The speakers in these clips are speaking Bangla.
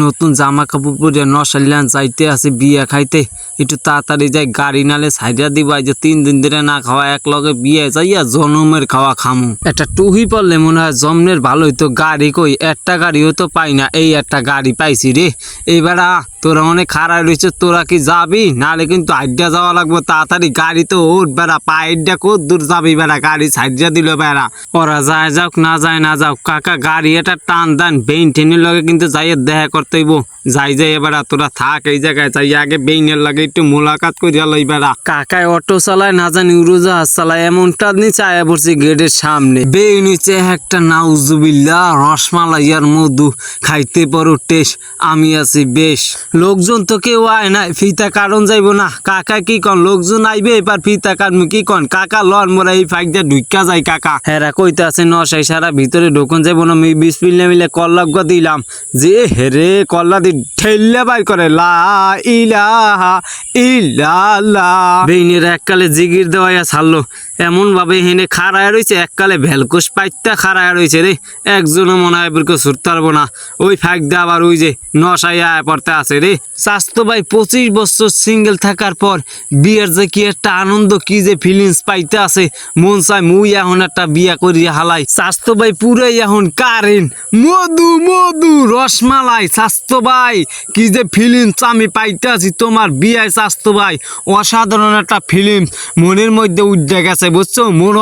নতুন জামা কাপড় পরে নসাইলান যাইতে আছে বিয়া খাইতে। একটু তাড়াতাড়ি যাই গাড়ি নালে সাইডা দিবা যে তিন দিন ধরে না খাওয়া এক লগে বিয়ে যাইয়া জনমের খাওয়া খামু। একটা টুহি পড়লে মনে হয় জমনের ভালো হইতো গাড়ি কই একটা গাড়িও তো পাই না এই একটা গাড়ি পাইছি রে। এইবার আ, তোরা অনেক খারাপ রয়েছে তোরা কি যাবি? নাহলে কিন্তু আড্ডা যাওয়া লাগবে তাড়াতাড়ি গাড়ি তো ওর বেড়া পায়েরটা কত দূর যাবি বেড়া গাড়ি সাইডা দিল বেড়া। ওরা যায় যাওক না যায় না যাওক কাকা গাড়ি এটা টান দান বেইন টেনের লগে কিন্তু যাইয়ে দেখা করতে হইব যাই যাই এবার তোরা থাক এই জায়গায় যাই আগে বেইনের লাগে একটু মোলাকাত করিয়া লই বেড়া। কাকায় অটো চালায় না জানি উড়োজাহাজ চালায় এমনটা নিচে আয়া পড়ছি গেটের সামনে। বেই নিচে একটা নাউজুবিল্লা রসমালাইয়ার মধু খাইতে পারো টেস্ট আমি আছি বেশ। লোকজন তো কেউ আয় না ফিতা কারণ যাইব না। কাকা কি কন লোকজন আইবে এবার ফিতা কাটমু কি কন? কাকা লন মোরা এই ফাইকটা ঢুকা যায় কাকা। হেরা কইতে আছে নশাই সারা ভিতরে ঢোকন যাইব না আমি বিষ পিলে মিলে কল্লা দিলাম। যে হেরে কল্লা দি ঠেললে বাইর করে লা ইলাহা ইল্লাল্লাহ। বেইনের এককালে জিগির দেওয়াইয়া ছাড়লো। এমন ভাবে হেনে খাড়ায় রয়েছে এককালে ভেলকোষ পাইত্যা খাড়ায় রয়েছে রে। একজনও মনে হয় এবার ছুটতে পারব না। ওই ফাঁক দিয়ে আবার ওই যে নশাইয়া পড়তে আছে রে। স্বাস্থ্য ভাই, পঁচিশ বছর সিঙ্গেল থাকার পর বিয়ের যে কি একটা আনন্দ, কি যে ফিলিংস পাইতে আছে। মন চায় মুই এখন একটা বিয়া করিয়া হালাই। স্বাস্থ্য ভাই, পুরাই এখন কারেন মধু মধু, রসমালাই। স্বাস্থ্য ভাই, কি যে ফিলিংস আমি পাইতে আছি তোমার বিয়ায় স্বাস্থ্য ভাই। অসাধারণ একটা ফিলিংস মনের মধ্যে উঠে গেছে বুঝছ? মন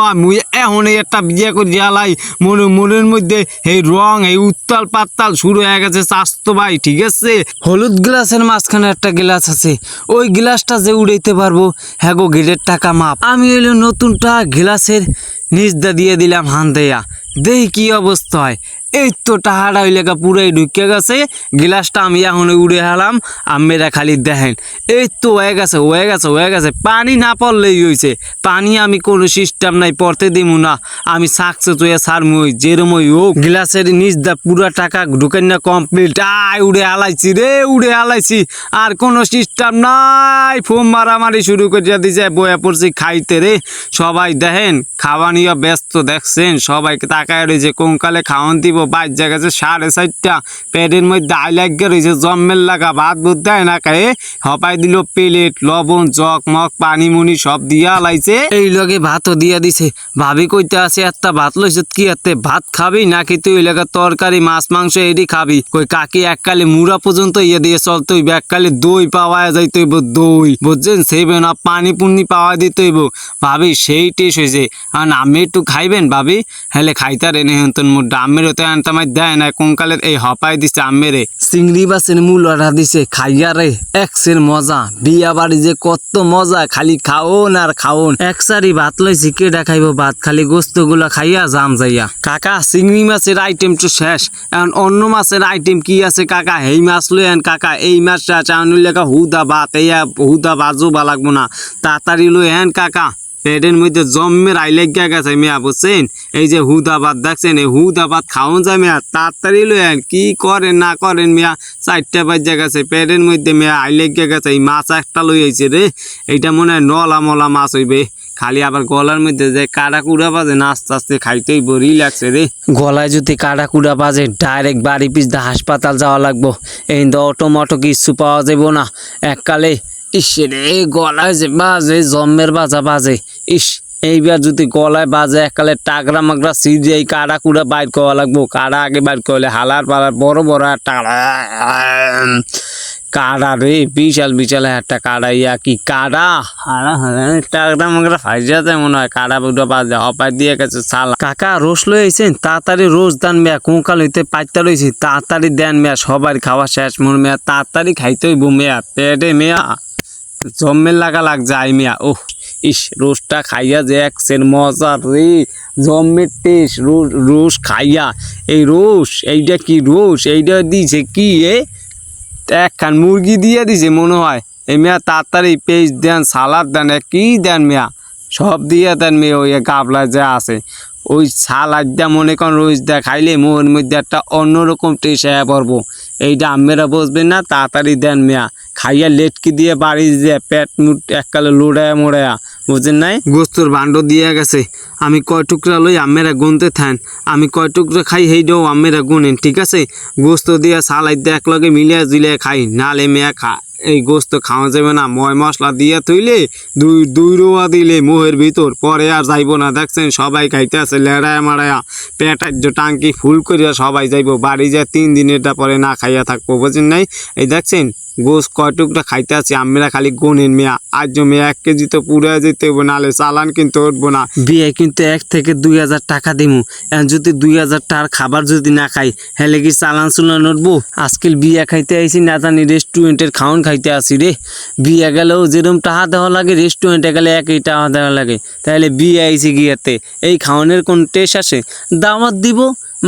এখন একটা বিয়ে করে জ্বালাই মনে মনের মধ্যে এই রং, এই উত্তাল পাত্তাল শুরু হয়ে গেছে স্বাস্থ্য ভাই, ঠিক আছে? হলুদ গ্লাসের মাঝখানে একটা গ্লাস আছে। ওই গ্লাসটা যে উড়াইতে পারব হ্যাঁ গো গেটের টাকা মাপ। আমি এলো নতুনটা গ্লাসের নিজদা দিয়ে দিলাম হান দেয়া। দেখি কি অবস্থা হয়। এই তো টাহাটা ওই লেখা পুরাই ঢুকে গেছে, গ্লাসটা আমি এখন উড়ে হালাম আমেরা খালি দেখেন। এই তো হয়ে গেছে হয়ে গেছে হয়ে গেছে, পানি না পড়লেই হয়েছে পানি আমি কোনো সিস্টেম নাই, পড়তে দিব না। আমি সাকসেস হয়ে সারমু ওই যেরমই হোক। গ্লাসের নিচ দা পুরা টাকা ঢুকেন না কমপ্লিট আয়, উড়ে হালাইছি রে, উড়ে হালাইছি। আর কোনো সিস্টেম নাই। ফোম মারামারি শুরু করে দিছে, বয়া পড়ছি খাইতে রে। সবাই দেখেন, খাওয়া নিয়ে ব্যস্ত দেখছেন, সবাইকে তাকায় রয়েছে কোনকালে খাওয়ান দিব? বাচ্চা গেছে সাড়ে চারটা। পেটের মধ্যে আইলাগ্যে রয়েছে জম্মের লাগা ভাত বুধ দেয় না খায়ে হপাই দিল প্লেট, লবণ চক মক পানি, মুনি সব দিয়া লাইছে। এই লগে ভাতও দিয়া দিছে। ভাবি কইতে আছে একটা ভাত লইছে, কি এতে ভাত খাবি নাকি তুই লাগা তরকারি, মাছ, মাংস এডি খাবি? কই, কাকি, এককালে মুড়া পর্যন্ত ইয়ে দিয়ে চল হইবে এককালে দই পাওয়া যাই হইব দই। বুঝছেন? সেইবে না পানি পুনি পাওয়া দিতে ভাবি, সেই টেস্ট হয়েছে আর আমি একটু খাইবেন ভাবি? হেলে খাইতার এনে হন্তন মোর ডামের হতে আনতামাই দেয় না কোনকালের এই হপাই দিছে আমেরে? চিংড়ি বাসের মূলটা দিছে, খাইয়া রে এক্সের মজা। বিয়া বাড়ি যে কত মজা, খালি খাওন আর খাওন। এক সারি ভাত লইছি, কেডা খাইব ভাত? খালি গোস্তগুলা খাইয়া জাম যাইয়া। কাকা, চিংড়ি মাছের আইটেম তো শেষ। এখন অন্য মাছের আইটেম কি আছে কাকা? এই মাছ লই আন কাকা, এই মাছটা চাউনুর লেখা হুদা ভাত, এই হুদা বাজু বা লাগবো না। তাড়াতাড়ি লই আন কাকা। পেটের মধ্যে জম্মের আইলেগিয়া গেছে মিয়া, বুঝছেন? এই যে হুদাবাদ দেখছেন, এই হুদাবাদ খাওয়ান যায় মিয়া, তাড়াতাড়ি লয়েন কি করেন, না করেন মিয়া, চারটা বাজে গেছে, পেটের মধ্যে মিয়া আইলেগিয়া গেছে, এই মাছ একটা লই আইছে রে। এইটা মনে হয় নলা মলা মাছ হইবে। খালি আবার গলার মধ্যে যে কাটা কুড়া বাজে না আস্তে আস্তে খাইতেই বড়ি লাগছে রে। গলায় যদি কাটা কুড়া বাজে ডাইরেক্ট বাড়ি পিছ হাসপাতাল যাওয়া লাগবো। এই অটো মটো কিছু পাওয়া যাব না। এককালে ইস, রে গলায় যে বাজে, জম্মের বাজা বাজে। ইস, এইবার যদি গলায় বাজে, এককালে টাকরা মাকড়া সিজে এই কাড়া কুড়া বাইর করা লাগবো। কাড়া আগে বাইর করলে হালার পালার বড় বড় একটা কাড়া। রে, বিশাল বিশাল একটা কাড়া, ইয়া কি কাড়া? হারা হারা টাকরা মাকড়া ফাইজাতে মনে হয়, কাড়া বুড়া বাজে, হপাই দিয়ে গেছে সালা। কাকা, রোজ লই আইছেন? তাড়াতাড়ি রোজ দান মেয়া কোঁকাল হইতে পাইতে রয়েছি তাড়াতাড়ি দেন মেয়া, সবার খাওয়া শেষ মন মেয়া, তাড়াতাড়ি খাইতে হইব মেয়া, পেটে মেয়া। জম্মের লাগা লাগ যায় মিয়া ওহ ইস রোজটা খাইয়া যে একসের মজা রে জম্মের টেস্ট রোজ খাইয়া। এই রোজ এইটা কি রোজ এইটা দিছে কি, এ? একখান মুরগি দিয়ে দিছে মনে হয়। এই মিয়া, তাড়াতাড়ি পেস্ট দেন, সালাদ দেন কি দেন মিয়া? সব দিয়ে দেন মেয়ে, ওই গাবলা যে আছে। ওই সালাদ দিয়া মনে করেন রোজ দা খাইলে মোহর মধ্যে একটা অন্যরকম টেস্ট হয়ে পড়ব এইটা আমেরা বসবেন না, তাড়াতাড়ি দেন মিয়া। খাইয়া লেটকি দিয়ে বাড়ি দিয়ে পেট মুট এককালে লুড়ায়া মোড়ায়া বুঝেন নাই? গোস্তর ভাণ্ড দিয়ে গেছে। আমি কয় টুকরা লই আমেরা গুনতে থান, আমি কয় টুকরা খাই সেইটাও আমেরা গুনেন, ঠিক আছে? গোস্ত দিয়া সালাই দিয়ে একলগে মিলিয়া জুলিয়া খাই, নালে মেয়া খা এই গোস্ত খাওয়া যাবে না, ময় মশলা দিয়ে থইলে দুই দুই রোয়া দিলে মোহের ভিতর, পরে আর যাইবো না। দেখছেন সবাই খাইতে আছে, লেড়ায়া মারায়া পেটার যে টাঙ্কি ফুল করিয়া সবাই যাইবো। বাড়ি যায় তিন দিনেরটা পরে না খাইয়া থাকব, বুঝেন নাই? এই দেখছেন গোস কয় টুকরা খাইতে আছি, আমরা খালি গুনেন মেয়া। আজ মেয়া এক কেজি তো পুরা যেতে হইব নাহলে চালান কিন্তু উঠবো না। বিয়ে কিন্তু এক থেকে দুই হাজার টাকা দিমু। যদি দুই হাজার টাকার খাবার যদি না খাই, হেলে কি চালান চুলান উঠবো? আজকাল বিয়া খাইতে আইছি, না জানি রেস্টুরেন্টের খাওন খাইতে আসি রে। বিয়া গেলেও যেরকম টাহা দেওয়া লাগে রেস্টুরেন্টে গেলে একই টাকা দেওয়া লাগে। তাহলে বিয়ে আইসি গিয়াতে, এই খাওয়ানোর কোন টেস্ট আসে? দাওয়াত দিব,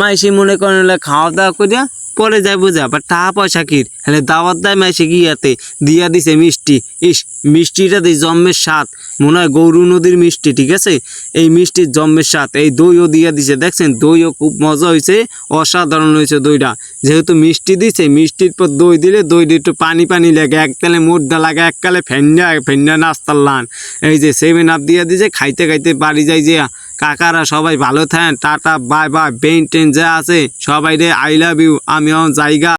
মাইসি মনে করেন খাওয়া দাওয়া করিয়া পরে যাই বুঝা বা টাকা পয়সা কির? হলে দাওয়াত দেয় মাইসে গিয়াতে দিয়া দিছে মিষ্টি। ইস, মিষ্টিটা দিই জম্মের স্বাদ। মনে হয় গৌরু নদীর মিষ্টি, ঠিক আছে? এই মিষ্টির জম্মের স্বাদ, এই দইও দিয়া দিছে, দেখছেন? দইও খুব মজা হয়েছে অসাধারণ হয়েছে দইটা। যেহেতু মিষ্টি দিছে, মিষ্টির পর দই দিলে দইটা একটু পানি পানি লাগে এককালে মুদ্রা লাগে এককালে ফেন্ডা ফেন্ডা নাস্তার লান। এই যে সেভেন আপ দিয়া দিছে, খাইতে খাইতে বাড়ি যাই যে কাকারা সবাই ভালো থাকেন, tata, bye bye Ben ten যা আছে, সবাই রে আই লাভ ইউ আমিও জায়গা।